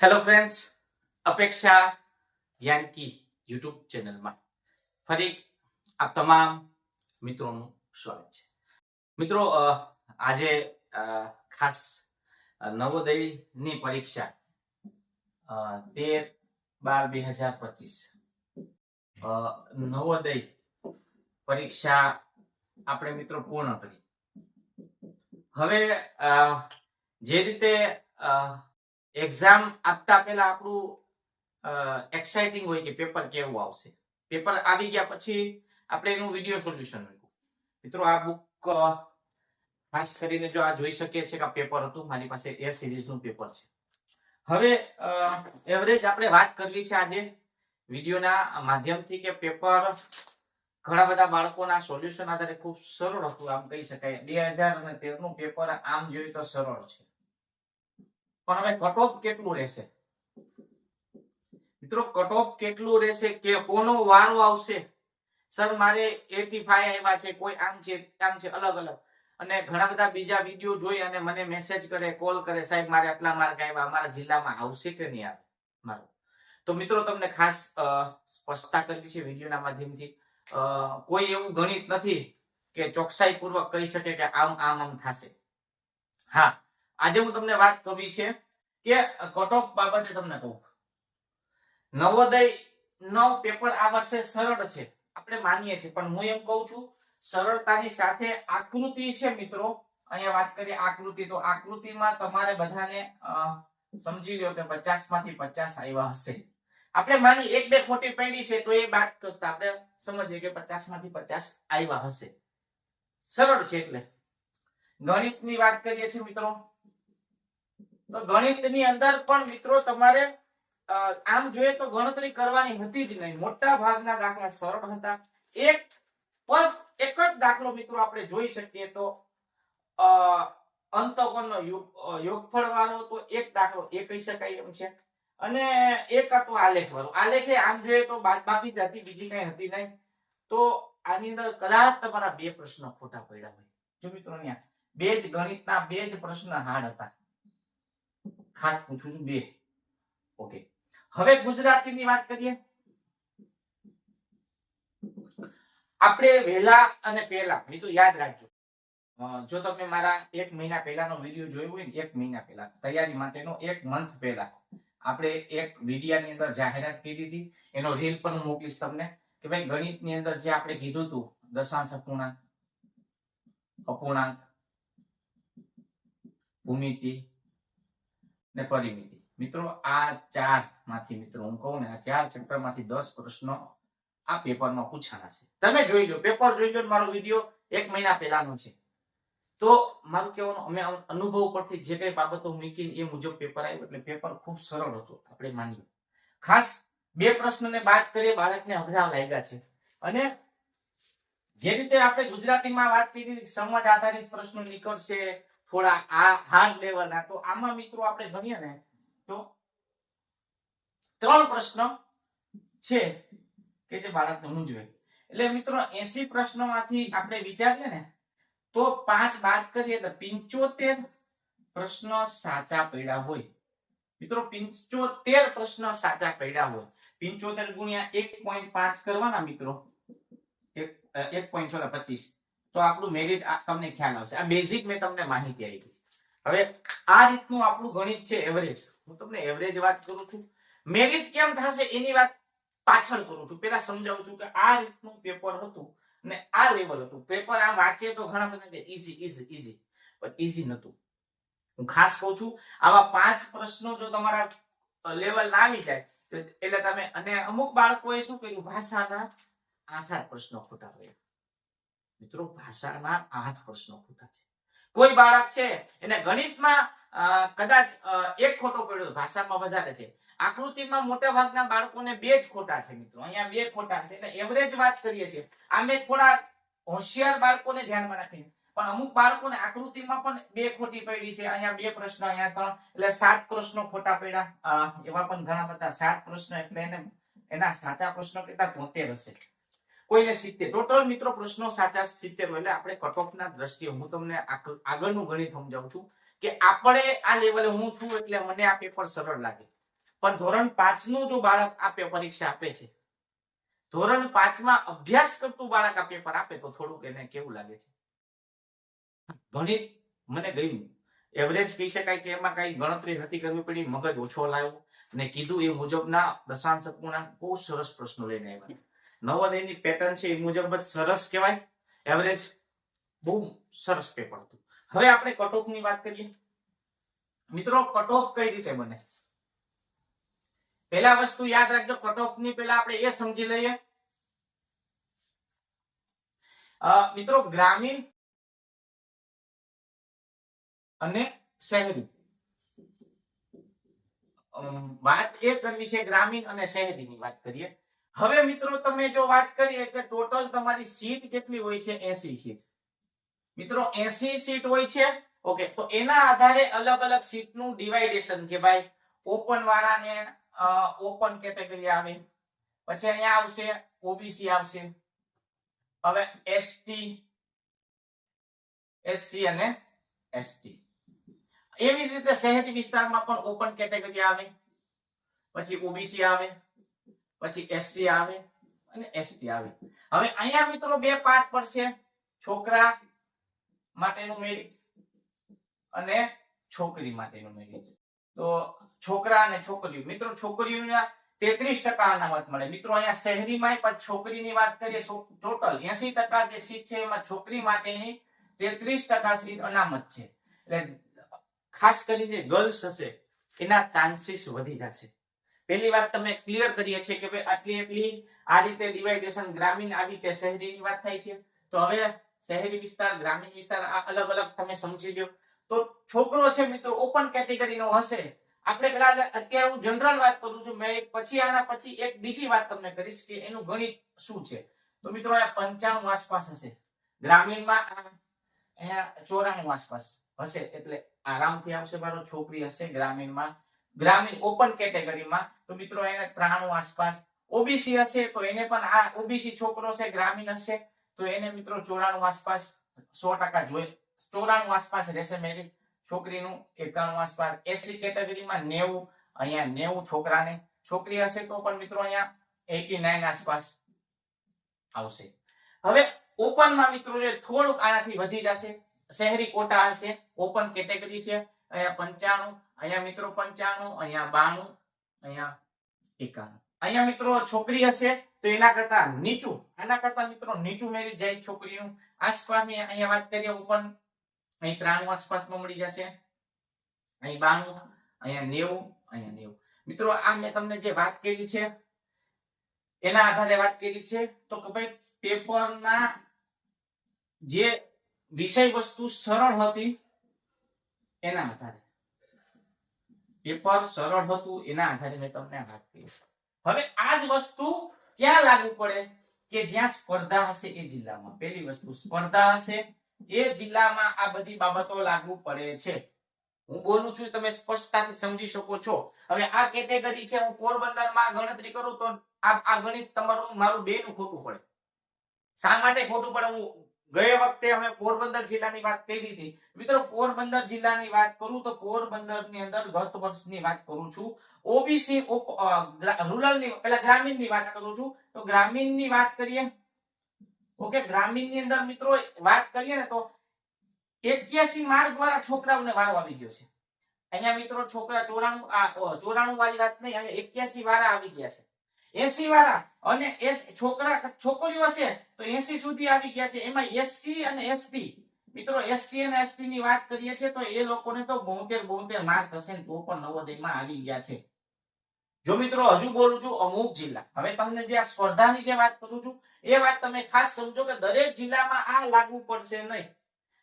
Hello friends અપેક્ષા યાનકી YouTube ચેનલમાં ફરી આપ તમામ મિત્રોનું સ્વાગત છે. મિત્રો આજે ખાસ નવોદયની પરીક્ષા તેર બાર બે હજાર પચીસ. નવોદય પરીક્ષા આપણે મિત્રો પૂર્ણ કરી. હવે જે રીતે એક્ઝામ આપતા પહેલા આપણું એક્સાઇટિંગ હોય કે પેપર કેવું આવશે. પેપર આવી ગયા પછી આપણે એનું વીડિયો સોલ્યુશન મૂક્યું મિત્રો, આ બુક ખાસ કરીને જો આ જોઈ શકીએ છીએ કે આ પેપર હતું, મારી પાસે એ સિરીઝનું પેપર છે. હવે એવરેજ આપણે વાત કરવી છે આજે વિડીયોના માધ્યમથી કે પેપર ઘણા બધા બાળકોના સોલ્યુશન આધારે ખૂબ સરળ હતું, આમ કહી શકાય. બે હજાર અને તેરનું પેપર આમ જોઈએ તો સરળ છે. પણ હવે કટ કેટલું રહેશે? મિત્રો કટ કેટલું રહેશે કે કોનો વારો આવશે? સર, મારે 85 આવ્યા છે, કોઈ આમ છે આમ છે, અલગ અલગ. અને ઘણા બધા બીજા વીડિયો જોઈ અને મને મેસેજ કરે કોલ કરે, સાહેબ, મારે આટલા માર્ક આવ્યા, અમારા જિલ્લામાં આવશે કે નહીં આવે મારું. તો મિત્રો, તમને ખાસ સ્પષ્ટતા કરવી છે વિડીયોના માધ્યમથી. કોઈ એવું ગણિત નથી કે ચોકસાઈ પૂર્વક કહી શકે કે આમ આમ આમ થશે. હા. આજે હું તમને વાત કરવી છે કે કટોક બાબતે તમને કહું. નવોદય નો પેપર આ વર્ષે સરળ છે. આપણે માનીએ છીએ. પણ હું એમ કહું છું, સરળતાની સાથે આકૃતિ છે મિત્રો. અહીંયા વાત કરીએ આકૃતિ, તો આકૃતિમાં તમારે બધાને સમજી લો કે પચાસમાંથી પચાસ આવ્યા હશે. આપણે માની એક બે ખોટી પડી છે તો એ વાત કરતા આપણે સમજીએ કે પચાસમાંથી પચાસ આવ્યા હશે. સરળ છે એટલે. ગણિતની વાત કરીએ છીએ મિત્રો. તો ગણિતની અંદર પણ મિત્રો તમારે આમ જોઈએ તો ગણતરી કરવાની હતી જ નહીં. મોટા ભાગના દાખલા સરળ હતા. એક પણ એક જ દાખલો મિત્રો આપણે જોઈ શકીએ તો અંતકોણનો યોગફળ વાળો તો એક દાખલો એ કહી શકાય એમ છે. અને એક હતો આલેખ વાળો આલેખે આમ જોઈએ તો બાદબાકી જ હતી બીજી કઈ હતી નહીં. તો આની અંદર કદાચ તમારા બે પ્રશ્નો ખોટા પડ્યા હોય. જો મિત્રો બે જ ગણિતના બે જ પ્રશ્ન હાર્ડ હતા. ખાસ પૂછું છું બે. ઓકે. હવે ગુજરાતીની વાત કરીએ. આપણે વહેલા અને પહેલા મિત્રો યાદ રાખજો. જો તમે મારા એક મહિના પહેલાનો વીડિયો જોયો હોય ને, એક મહિના પહેલા, તૈયારી માટેનો એક મંથ પહેલા, આપણે એક વિડીયાની અંદર જાહેરાત કરી હતી. એનો રીલ પણ મોકલીશ તમને, કે ભાઈ ગણિતની અંદર જે આપણે કીધું હતું, દશાંશ અપૂર્ણાંક અપૂર્ણાંક, ભૂમિતિ ને પરિમિતિ મિત્રો, આ ચારમાંથી મિત્રો, હું કહું ને, આ ચાર ચેપ્ટરમાંથી દસ પ્રશ્નો આ પેપરમાં પૂછાના છે. તમે જોઈ લો, પેપર જોઈ લો મારો વીડિયો એક મહિના પહેલાનો છે. તો મારું કહેવાનું, અમે અનુભવ પરથી જે કઈ બાબતો મૂકીને એ મુજબ પેપર આવ્યું, એટલે પેપર ખૂબ સરળ હતું, આપણે માનીએ. ખાસ બે પ્રશ્નને બાદ કરીએ, બાળકને અઘરા લાગ્યા છે. અને જે રીતે આપણે ગુજરાતીમાં વાત કરી, સમજ આધારિત પ્રશ્નો નીકળશે થોડા આ હાર્ડ લેવલના તો આમાં મિત્રો આપણે ગણીએ ને તો ત્રણ પ્રશ્ન છે કે જે બાળકને જોઈએ. એટલે મિત્રો 80 પ્રશ્નોમાંથી આપણે વિચારીએ ને તો પાંચ બાદ કરીએ તો 75 પ્રશ્ન સાચા પડ્યા હોય. મિત્રો 75 પ્રશ્ન સાચા પડ્યા હોય. 75 ગુણ્યા 1.5 કરવાના મિત્રો. એક અ, 1.25 તો આપણું મેરિટ તમને ખ્યાલ આવશે. આ બેઝિક મેં તમને માહિતી આપી. હવે આ રીતનું આપણું ગણિત છે એવરેજ હું તમને એવરેજ વાત કરું છું. મેરિટ કેમ થશે એની વાત પાછળ કરું છું. પેલા સમજાવું છું કે આ રીતનું પેપર હતું ને આ લેવલ હતું. પેપર આ વાંચીએ તો ઘણા બધા ઈઝી ઈઝી ઈઝી પણ ઈઝી નતું હું ખાસ કહું છું, આવા પાંચ પ્રશ્નો જો તમારા લેવલ ના આવી જાય એટલે તમે અને અમુક બાળકોએ શું કર્યું? ભાષાના આઠ આઠ પ્રશ્નો ખોટા પડ્યા મિત્રો, ભાષાના આઠ પ્રશ્નો ખોટા છે. કોઈ બાળક છે, એને ગણિતમાં કદાચ એક ખોટો પડ્યો ભાષામાં વધારે છે. આકૃતિમાં મોટા ભાગના બાળકોને બે જ ખોટા છે મિત્રો. અહીંયા બે ખોટા છે. એટલે એવરેજ વાત કરીએ છીએ. આમે થોડા હોશિયાર બાળકોને ધ્યાનમાં રાખીને. પણ અમુક બાળકોને આકૃતિમાં પણ બે ખોટી પડી છે. અહીંયા બે પ્રશ્ન, અહીંયા ત્રણ. એટલે સાત પ્રશ્નો ખોટા પડ્યા. એવા પણ ઘણા બધા સાત પ્રશ્નો એટલે એને, એના સાચા પ્રશ્નો કેટલા? તોતેર હશે. કોઈને સિત્તેર. ટોટલ મિત્રો પ્રશ્નો સાચા સિત્તેર એટલે આપણે કટઓફના દ્રષ્ટિએ હું તમને આગળનું ગણિત સમજાવું છું કે આપણે આ લેવલે હું છું એટલે મને આ પેપર સરળ લાગે. પણ ધોરણ પાંચનું જો બાળક આપે પરીક્ષા આપે છે, ધોરણ પાંચમાં અભ્યાસ કરતું બાળક આ પેપર આપે તો થોડુંક એને કેવું લાગે છે? ગણિત મને ગયું એવરેજ કહી શકાય કે એમાં કઈ ગણતરી નથી કરવી પડી, મગજ ઓછો લાવ્યો ને કીધું એ મુજબના દશાંશ અપૂર્ણાંક બહુ સરસ પ્રશ્નો લઈને આવ્યા. નવોદયની પેટર્ન છે એ મુજબ જ સરસ કહેવાય. એવરેજ બહુ સરસ પેપર હતું. હવે આપણે કટની વાત કરીએ. મિત્રો કટ કઈ રીતે બને? પહેલા વસ્તુ યાદ રાખજો કટની પહેલા આપણે એ સમજી લઈએ. મિત્રો, ગ્રામીણ અને શહેરી. વાત એ કરવી છે ગ્રામીણ અને શહેરીની વાત કરીએ. હવે મિત્રો તમે જો વાત કરીએ કે ટોટલ તમારી સીટ કેટલી હોય છે? AC seat. મિત્રો, એસી સીટ હોય છે? ઓકે, તો એના આધારે અલગ અલગ સીટનું ડિવાઇડેશન કે ભાઈ ઓપન વાળાને ઓપન કેટેગરી આવે. પછી અહીંયા આવશે, ઓબીસી આવશે. હવે એસટી, એસસી અને એસટી. એવી રીતે શહેરી વિસ્તારમાં પણ ઓપન કેટેગરી આવે. પછી ઓબીસી આવે. પછી એસસી આવે અને એસટી આવે. હવે અહીંયા મિત્રો બે પાર્ટ પર છે છોકરા માટેનું મેરિટ અને છોકરી માટેનું મેરિટ તો છોકરા અને છોકરીઓ. મિત્રો, છોકરીઓના તેત્રીસ ટકા અનામત મળે. મિત્રો, અહીંયા શહેરીમાં પાછી છોકરીની વાત કરીએ ટોટલ એસી ટકા જે સીટ છે એમાં છોકરી માટેની તેત્રીસ ટકા સીટ અનામત છે. એટલે ખાસ કરીને ગર્લ્સ હશે, એના ચાન્સીસ વધી જશે. પહેલી વાત તમે ક્લિયર કરીએ છીએ કે ભાઈ આટલી એટલી આ રીતે ડિવાઇડેશન ગ્રામીણ આવી રીતે શહેરીની વાત થાય છે? તો હવે શહેરી વિસ્તાર, ગ્રામીણ વિસ્તાર આ અલગ અલગ તમે સમજી લો તો છોકરો છે મિત્રો ઓપન કેટેગરીનો હશે. આપણે પેલા અત્યારે હું જનરલ વાત કરું છું, મેં પછી આના પછી એક બીજી વાત તમને કરીશ કે એનું ગણિત શું છે? તો મિત્રો આ પંચાણું આસપાસ હશે. ગ્રામીણમાં અહીંયા ચોરાણું આસપાસ હશે, એટલે આરામથી આવશે મારો છોકરી હશે ગ્રામીણમાં. ગ્રામીણ ઓપન કેટેગરીમાં તો મિત્રો એને ત્રાણું આસપાસ. ઓબીસી હશે, તો એને પણ આ ઓબીસી છોકરો છે, ગ્રામીણ હશે, તો એને મિત્રો ચોરાણું આસપાસ સો ટકા જોઈ. ચોરાણું આસપાસ રહેશે મેરિટ. છોકરીનું એકાણું આસપાસ. એસસી કેટેગરીમાં નેવું, અહીંયા નેવું છોકરાને. છોકરી હશે તો પણ મિત્રો અહીંયા એટી નાઇન આસપાસ આવશે. હવે ઓપનમાં મિત્રો જે થોડુંક આનાથી વધી જશે. શહેરી કોટા હશે ઓપન કેટેગરી છે. અહીંયા પંચાણું અહીંયા મિત્રો પંચાણું, અહીંયા બાણું, અહીંયા એકાણું. અહીંયા મિત્રો છોકરી હશે તો એના કરતા નીચું, આના કરતા મિત્રો નીચું મેરી જાય છોકરીનું. આસપાસ અહીંયા વાત કરીએ ઉપર અહીં ત્રાણું આસપાસમાં મળી જશે. અહીં બાણું, અહીંયા નેવું અહીંયા નેવું. મિત્રો આ મેં તમને જે વાત કરી છે, એના આધારે વાત કરી છે, તો કે ભાઈ પેપરના જે વિષય વસ્તુ સરળ હતી, એના આધારે. પેપર સરળ હતું, એના આધારે મેં તમને વાત કરી હવે આ જ વસ્તુ ક્યાં લાગુ પડે? કે જ્યાં સ્પર્ધા હશે એ જિલ્લામાં. પહેલી વસ્તુ, સ્પર્ધા હશે એ જિલ્લામાં આ બધી બાબતો લાગુ પડે છે. હું બોલું છું, તમે સ્પષ્ટતાથી સમજી શકો છો. હવે આ કેટેગરી છે, હું પોરબંદરમાં ગણતરી કરું તો આ ગણિત તમારું, મારું બે નું ખોટું પડે. શા માટે ખોટું પડે? હું ગયે વખતે અમે પોરબંદર જિલ્લાની વાત કરી હતી. મિત્રો, પોરબંદર જિલ્લાની વાત કરું તો પોરબંદરની અંદર ગત વર્ષની વાત કરું છું. ઓબીસી રૂરલની પેલા ગ્રામીણની વાત કરું છું. તો ગ્રામીણની વાત કરીએ. ઓકે ગ્રામીણની અંદર મિત્રો, વાત કરીએ ને તો એક્યાસી માર્ક વાળા છોકરાઓને વારો આવી ગયો છે. અહીંયા મિત્રો, છોકરા ચોરાણું ચોરાણું વાળી વાત નહીં, અહીંયા એક્યાસી વાળા આવી ગયા છે. એસી વાળા અને છોકરા છોકરીઓ હશે તો એસી સુધી આવી ગયા છે. એમાં એસસી અને એસટી. મિત્રો, એસસી અને એસટી ની વાત કરીએ છીએ તો એ લોકોને તો બોતેર બોતેર માર્ક હશે તો પણ નવોદયમાં આવી ગયા છે. જો મિત્રો, હજુ બોલું છું અમુક જિલ્લા. હવે તમને જે આ સ્પર્ધાની જે વાત કરું છું, એ વાત તમે ખાસ સમજો કે દરેક જિલ્લામાં આ લાગુ પડશે નહીં.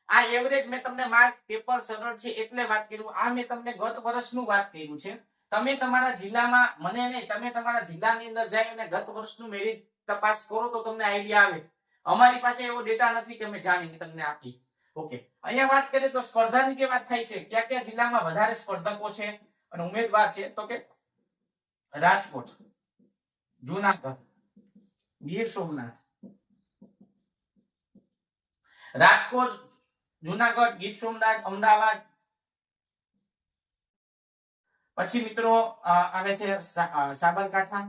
આ એવરેજ મેં તમને માર્ક પેપર સરળ છે એટલે વાત કર્યું આ મેં તમને ગત વર્ષનું વાત કર્યું છે. તમે તમારા જિલ્લામાં, મને નહીં, તમે તમારા જિલ્લાની અંદર જઈ અને ગત વર્ષનું મેરિટ તપાસ કરો તો તમને આઈડિયા આવે. અમારી પાસે એવો ડેટા નથી કે અમે જાણીને તમને આપી ઓકે અહીંયા વાત કરીએ તો સ્પર્ધાની જે વાત થાય છે, કયા કયા જિલ્લામાં વધારે સ્પર્ધકો છે અને ઉમેદવાર છે, તો કે રાજકોટ, જુનાગઢ, ગીર સોમનાથ. રાજકોટ, જુનાગઢ, ગીર સોમનાથ, અમદાવાદ પછી મિત્રો આવે છે સાબરકાંઠા.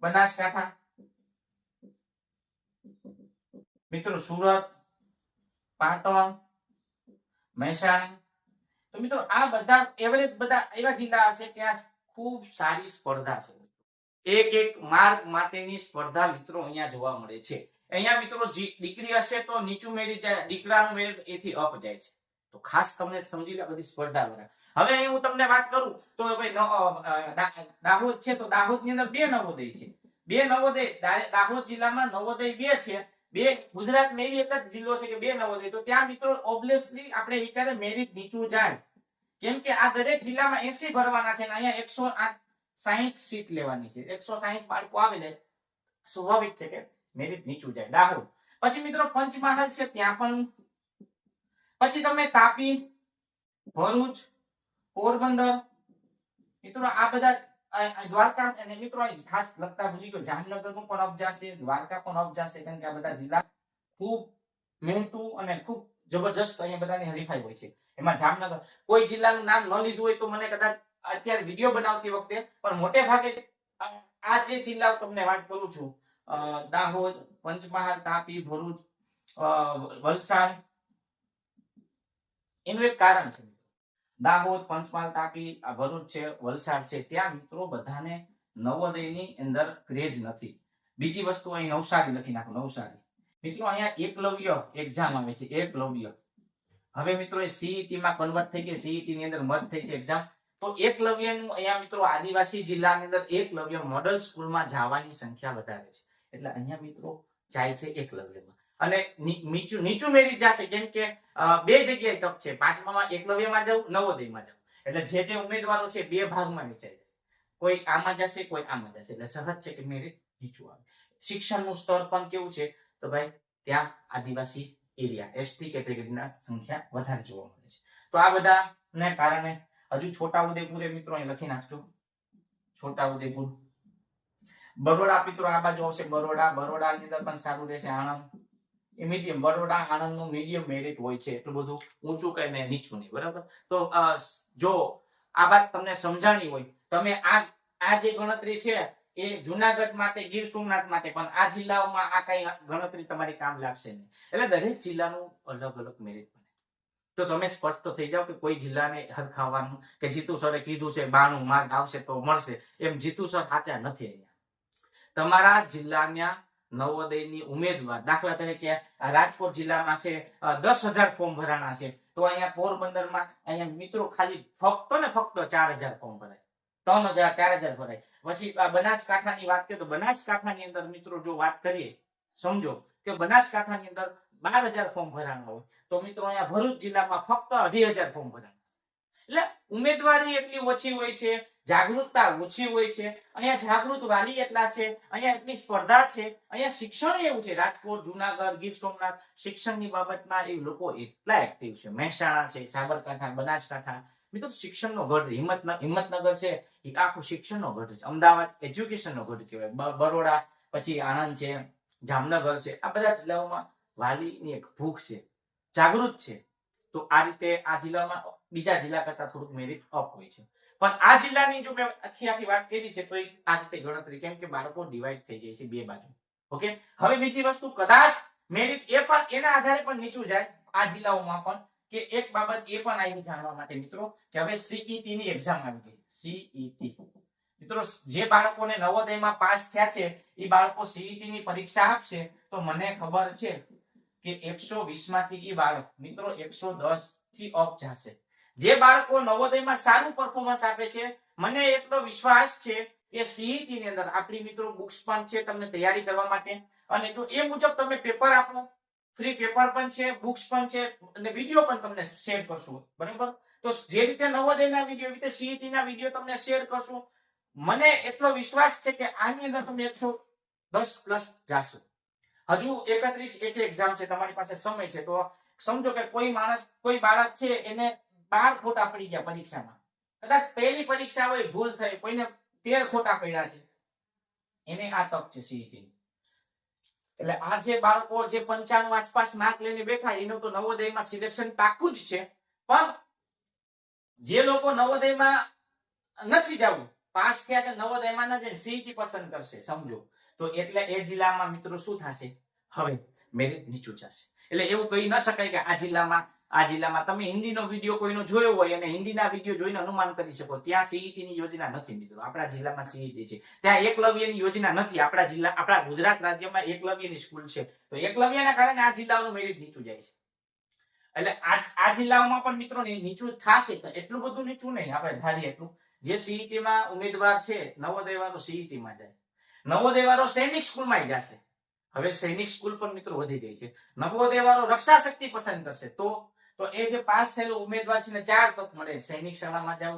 બનાસકાંઠા. મિત્રો, સુરત, પાટણ, મહેસાણા. તો મિત્રો, આ બધા, એવરેજ બધા એવા જિલ્લા હશે ત્યાં ખૂબ સારી સ્પર્ધા છે. એક એક માર્ગ માટેની સ્પર્ધા મિત્રો અહીંયા જોવા મળે છે. અહીંયા મિત્રો દીકરી હશે તો નીચું મેરી જાય, દીકરાનું મેરિટ એથી અપ જાય છે. તો ખાસ તમને સમજી લે બધી સ્પર્ધા વગેરે. હવે હું તમને વાત કરું, તો ભાઈ દાહોદ છે તો દાહોદની અંદર બે નવોદય છે. બે નવોદય દાહોદ જિલ્લામાં નવોદય બે છે. બે ગુજરાતમાં એવી એક જ જિલ્લો છે કે બે નવોદય. તો ત્યાં મિત્રો ઓબ્વિયસલી આપણે વિચારે મેરિટ નીચું જાય. કેમ કે આ દરેક જિલ્લામાં એસી ભરવાના છે અહીંયા એકસો આઠ સીટ લેવાની છે. એકસો સાહીઠ બાળકો આવે ને સ્વાભાવિક છે કે મેરિટ નીચું જાય. દાહોદ. પછી મિત્રો પંચમહાલ છે, ત્યાં પણ પછી તમે તાપી ભરૂચ, પોરબંદર, મિત્રો આ બધા દ્વારકા અને મિત્રો ખાસ લગતા ભૂલી ગયો જામનગરનું પણ અપજાશે દ્વારકા પણ અપજાશે કારણ કે આ બધા જિલ્લા ખૂબ મહેનતુ અને ખૂબ જબરજસ્ત અહીંયા બધાની હરીફાઈ હોય છે. એમાં જામનગર, કોઈ જિલ્લાનું નામ ન લીધું હોય તો મને કદાચ અત્યારે વીડિયો બનાવતી વખતે, પણ મોટે ભાગે આ જે જિલ્લાઓ તમને વાત કરું છું દાહોદ, પંચમહાલ, તાપી, ભરૂચ વલસાડ એનું એક કારણ છે દાહોદ, પંચમહાલ તાપી, આ ભરૂચ છે, વલસાડ છે, ત્યાં મિત્રો બધાને નવોદયની અંદર ક્રેઝ નથી. બીજી વસ્તુ અહીં નવસારી લખી નાખો, નવસારી. મિત્રો અહીંયા એકલવ્ય એક્ઝામ આવે છે એકલવ્ય હવે મિત્રો એ સીઈટી માં કન્વર્ટ થઈ ગઈ સીઈટી ની અંદર મત થઈ છે એક્ઝામ તો એકલવ્યનું અહીંયા મિત્રો આદિવાસી જિલ્લાની અંદર એકલવ્ય મોડલ સ્કૂલમાં જવાની સંખ્યા વધારે છે. એટલે અહીંયા મિત્રો જાય છે એકલવ્યમાં અને નીચું નીચું મેરિટ જશે, કેમ કે બે જગ્યાએ તક છે. પાંચમામાં એકલવ્યમાં જવું નવોદયમાં જવું એટલે જે જે ઉમેદવારો છે, બે ભાગમાં વેચાઈ કોઈ આમાં જશે, કોઈ આમાં જશે. એટલે સહજ છે કે મેરિટ નીચું આવે. શિક્ષણનું સ્તર પણ કેવું છે? તો ભાઈ, ત્યાં આદિવાસી એરિયા એસટી કેટેગરીના સંખ્યા વધારે જોવા મળે છે. તો આ બધા ને કારણે હજુ છોટા ઉદયપુર મિત્રો અહીં લખી નાખજો. છોટા ઉદયપુર બરોડા મિત્રો, આ બાજુ આવશે. બરોડા બરોડાની અંદર પણ સારું રહેશે. આણંદ. એ મીડિયમ વડોદરા આણંદનું મીડિયમ મેરિટ હોય છે, એટલું બધું ઊંચું કઈ ને નીચું નહીં, બરાબર? તો જો આ વાત તમને સમજાણી હોય, તમે આ આ જે ગણતરી છે એ જુનાગઢ માટે, ગીર સોમનાથ માટે, પણ આ જિલ્લાઓમાં આ કઈ ગણતરી તમારી કામ લાગશે નહીં. એટલે દરેક જિલ્લાનું અલગ અલગ મેરિટ બને. તો તમે સ્પષ્ટ થઈ જાઓ કે કોઈ જિલ્લાને હરખાવવાનું કે જીતુ સરે કીધું છે, બાણું માર્ગ આવશે તો મળશે, એમ જીતુ સર સાચા નથી અહીંયા. તમારા જિલ્લાના નવોદયની ઉમેદવાર. દાખલા તરીકે રાજકોટ જિલ્લામાં છે દસ હજાર ફોર્મ ભરાણા છે. તો અહીંયા પોરબંદરમાં અહીંયા મિત્રો ખાલી ફક્ત ને ફક્ત ચાર હજાર ફોર્મ ભરાય. ત્રણ હજાર, ચાર હજાર ભરાય. પછી બનાસકાંઠાની વાત કરીએ તો બનાસકાંઠાની અંદર મિત્રો જો વાત કરીએ, સમજો કે બનાસકાંઠાની અંદર બાર હજાર ફોર્મ ભરાણા હોય. તો મિત્રો અહીંયા ભરૂચ જિલ્લામાં ફક્ત અઢી હજાર ફોર્મ ભરાણા. એટલે ઉમેદવારી એટલી ઓછી હોય છે, જાગૃતતા ઓછી હોય છે, અહીંયા જાગૃત વાલી એટલા છે, અહીંયા એટલી સ્પર્ધા છે, અહીંયા શિક્ષણ એવું છે. રાજકોટ, જુનાગઢ, ગીર સોમનાથ શિક્ષણની બાબતમાં એ લોકો એટલા એક્ટિવ છે. મહેસાણા છે, સાબરકાંઠા, બનાસકાંઠા. મિત્રો, શિક્ષણનો ગઢ હિંમત હિંમતનગર છે, એ આખું શિક્ષણનો ગઢ છે. અમદાવાદ એજ્યુકેશનનો ગઢ કહેવાય. બરોડા, પછી આણંદ છે, જામનગર છે. આ બધા જિલ્લાઓમાં વાલીની એક ભૂખ છે. જાગૃત છે. તો આ રીતે આ જિલ્લામાં બીજા જિલ્લા કરતા થોડુંક મેરિટ અપ હોય છે. પણ આ જિલ્લાની જો મેં આખી આખી વાત કરી છે, તો આ રીતે ગણતરી કેમ કે બાળકો ડિવાઈડ થઈ જાય છે બે બાજુ. ઓકે? હવે બીજી વસ્તુ, કદાચ મેરિટ એ પણ એના આધારે પણ નીચું જાય આ જિલ્લાઓમાં પણ, કે એક બાબત એ પણ આવી જાણવા માટે મિત્રો, કે હવે સીઈટી ની એક્ઝામ આવી ગઈ. સીઈટી મિત્રો, જે બાળકોને નવોદયમાં પાસ થયા છે, એ બાળકો સીઈટી ની પરીક્ષા આપશે, તો મને ખબર છે કે એકસો વીસમાંથી એ બાળક, મિત્રો એકસો દસથી અપ જશે. જે બાળકો નવોદયમાં સારું પરફોર્મન્સ આપે છે, મને એટલો વિશ્વાસ છે કે સીઈટી ની અંદર આપણી મિત્રો બુક્સ પણ છે તમને તૈયારી કરવા માટે. અને જો એ મુજબ તમે પેપર આપો ફ્રી પેપર પણ છે બુક્સ પણ છે, અને વીડિયો પણ તમને શેર કરશું. બરાબર? તો જે રીતે નવોદયના વીડિયો રીતે સીઈટી ના વીડિયો તમને શેર કરશું. મને એટલો વિશ્વાસ છે કે આની અંદર તમે એકસો દસ પ્લસ જાશો. હજુ એકત્રીસ, એક એક્ઝામ છે, તમારી પાસે સમય છે. તો સમજો કે કોઈ માણસ, કોઈ બાળક છે, એને બાર ખોટા પડી ગયા પરીક્ષામાં. કદાચ પહેલી પરીક્ષા હોય, ભૂલ થઈ, કોઈને તેર ખોટા પડ્યા છે. એને આ તક છે સીઈટી એટલે આ જે બાળકો જે પંચાણું આસપાસ માર્ક લઈને બેઠા, એનું તો નવોદયમાં સિલેક્શન પાકું જ છે. પણ જે લોકો નવોદયમાં નથી જવું, પાસ થયા છે, નવોદયમાં નથી સીઈટી પસંદ કરશે, સમજો. તો એટલે એ જિલ્લામાં મિત્રો શું થશે? હવે મેરિટ નીચું જશે. એટલે એવું કહી ન શકાય કે આ જિલ્લામાં આ જિલ્લામાં તમે હિન્દીનો વીડિયો કોઈનો જોયો હોય અને હિન્દીના વીડિયો જોઈને અનુમાન કરી શકો. ત્યાં સીઈટી ની યોજના નથી મિત્રો. આપણા જિલ્લામાં સીઈટી છે. ત્યાં એકલવ્યની યોજના નથી. આપણા જિલ્લા, આપણા ગુજરાત રાજ્યમાં એકલવ્યની સ્કૂલ છે. તો એકલવ્યના કારણે આ જિલ્લાઓનું મેરિટ નીચું જાય છે. એટલે આ આ જિલ્લાઓમાં પણ મિત્રો નીચું થશે એટલું બધું નીચું નહીં. આપણે ધારીએ એટલું. જે સીઈટીમાં ઉમેદવાર છે નવોદય વાળો સીઈટીમાં જાય. નવોદય વાળો સૈનિક સ્કૂલમાં જશે હવે સૈનિક સ્કૂલ પણ મિત્રો વધી ગઈ છે. નવોદય વાળો રક્ષા શક્તિ પસંદ કરશે. તો તો એ જે પાસ થયેલો ઉમેદવાર છે ચાર તક મળે. સૈનિક શાળામાં જાવ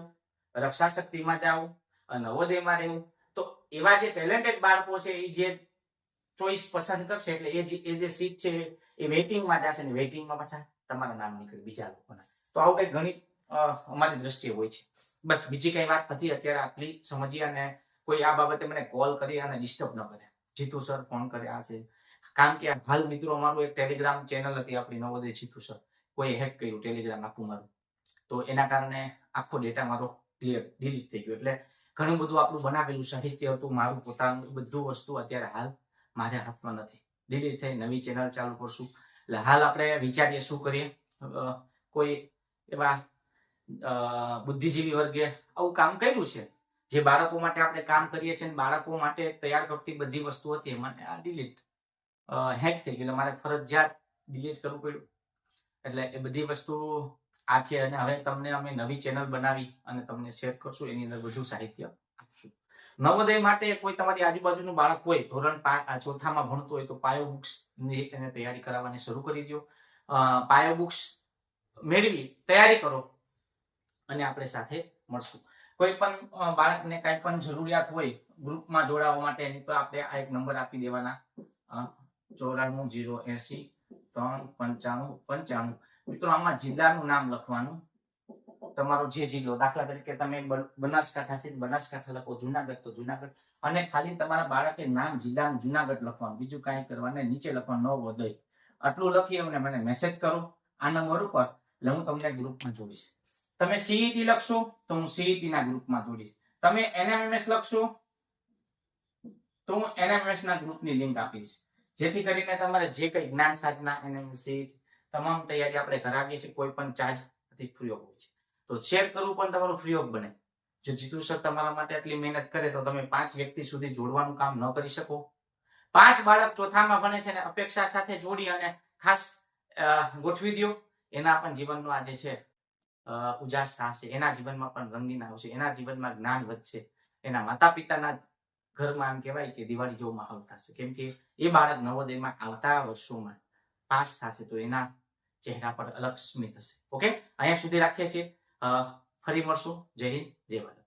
રક્ષા શક્તિમાં જાવ નવોદયમાં રહેવું. તો એવા જે ટેલેન્ટેડ બાળકો છે એ જે ચોઈસ પસંદ કરશે, એટલે એ જે એ જે સીટ છે, એ વેઇટિંગમાં જશે ને વેઇટિંગમાં પાછા તમારા નામ નીકળે બીજા લોકોના. તો આવું કંઈક ગણિત અમારી દ્રષ્ટિએ હોય છે. બસ બીજી કઈ વાત નથી. અત્યારે આટલી સમજી અને કોઈ આ બાબતે મને કોલ કરી અને ડિસ્ટર્બ ન કરે. જીતુ સર ફોન કરે, આ છે. કારણ કે હાલ મિત્રો અમારું એક ટેલિગ્રામ ચેનલ હતી આપણી, નવોદય જીતુ સર કોઈ હેક કર્યું ટેલિગ્રામ આખું મારું. તો એના કારણે આખો ડેટા મારો ક્લિયર ડિલીટ થઈ ગયો. એટલે ઘણું બધું આપણું બનાવેલું સાહિત્ય હતું, મારું પોતાનું, બધું વસ્તુ અત્યારે હાલ મારે હાથમાં નથી. ડિલીટ થઈ, નવી ચેનલ ચાલુ કરશું. એટલે હાલ આપણે વિચારીએ શું કરીએ? કોઈ એવા બુદ્ધિજીવી વર્ગે આવું કામ કર્યું છે? જે બાળકો માટે આપણે કામ કરીએ છીએ બાળકો માટે તૈયાર કરતી બધી વસ્તુ હતી એમાં આ ડિલીટ હેક થઈ ગયું મારે ફરજિયાત ડિલીટ કરવું પડ્યું. એટલે એ બધી વસ્તુ આ છે અને હવે તમને અમે નવી ચેનલ બનાવી અને તમને શેર કરશું. એની અંદર બધું સાહિત્ય આપશું. નવોદય માટે કોઈ તમારી આજુબાજુનું બાળક હોય, ધોરણ ચોથામાં ભણતું હોય તો પાયો બુક્સની એને તૈયારી કરાવવાની શરૂ કરી દો. પાયો બુક્સ મેળવી, તૈયારી કરો અને આપણે સાથે મળશું. કોઈ પણ બાળકને કઈ પણ જરૂરિયાત હોય ગ્રુપમાં જોડાવા માટે પર આપણે આ એક નંબર આપી દેવાના. ચોરાણું, જીરો એસી ત્રણ, પંચાણું પંચાણું. મિત્રો, આમાં જિલ્લાનું નામ લખવાનું. તમારો જે જિલ્લો, દાખલા તરીકે તમે બનાસકાંઠા છે, બનાસકાંઠા લખો, જુનાગઢ તો જુનાગઢ. અને ખાલી તમારા બાળકે નામ જિલ્લાનું જુનાગઢ લખવાનું, બીજું કાંઈ કરવાનું. નીચે લખવાનું વધે આટલું લખી અને મને મેસેજ કરો. આ નંબર ઉપર એટલે હું તમને ગ્રુપમાં જોડીશ. તમે સીઈટી લખશો તો હું સીઈટી ના ગ્રુપમાં જોડીશ. તમે એનએમએમએસ લખશો તો હું એનએમએસ ના ગ્રુપની લિંક આપીશ. જેથી કરીને તમારે જે કંઈ જ્ઞાન સાધના એનએમએસ તમામ તૈયારી આપણે કરાવીએ છીએ, કોઈ પણ ચાર્જ નથી ફ્રી ઓફ હોય છે. તો શેર કરવું પણ તમારું ફ્રી ઓફ બને. જો જીતુ સર તમારા માટે આટલી મહેનત કરે તો તમે પાંચ વ્યક્તિ સુધી જોડવાનું કામ ન કરી શકો. પાંચ બાળક ચોથામાં ભણે છે અને અપેક્ષા સાથે જોડી અને ખાસ ગોઠવી દો એના પણ જીવનનો આજે છે ઉજાસ થશે, એના જીવનમાં પણ રંગીન આવશે, એના જીવનમાં જ્ઞાન વધશે, એના માતા પિતાના ઘરમાં એમ કહેવાય કે દિવાળી જેવો માહોલ થશે. કેમ કે એ બાળક નવોદયમાં આવતા વર્ષોમાં પાસ થશે તો એના ચહેરા પર અલગ સ્મિત હશે. ઓકે? અહીંયા સુધી રાખીએ છીએ. ફરી મળશું. જય હિન્દ, જય ભારત.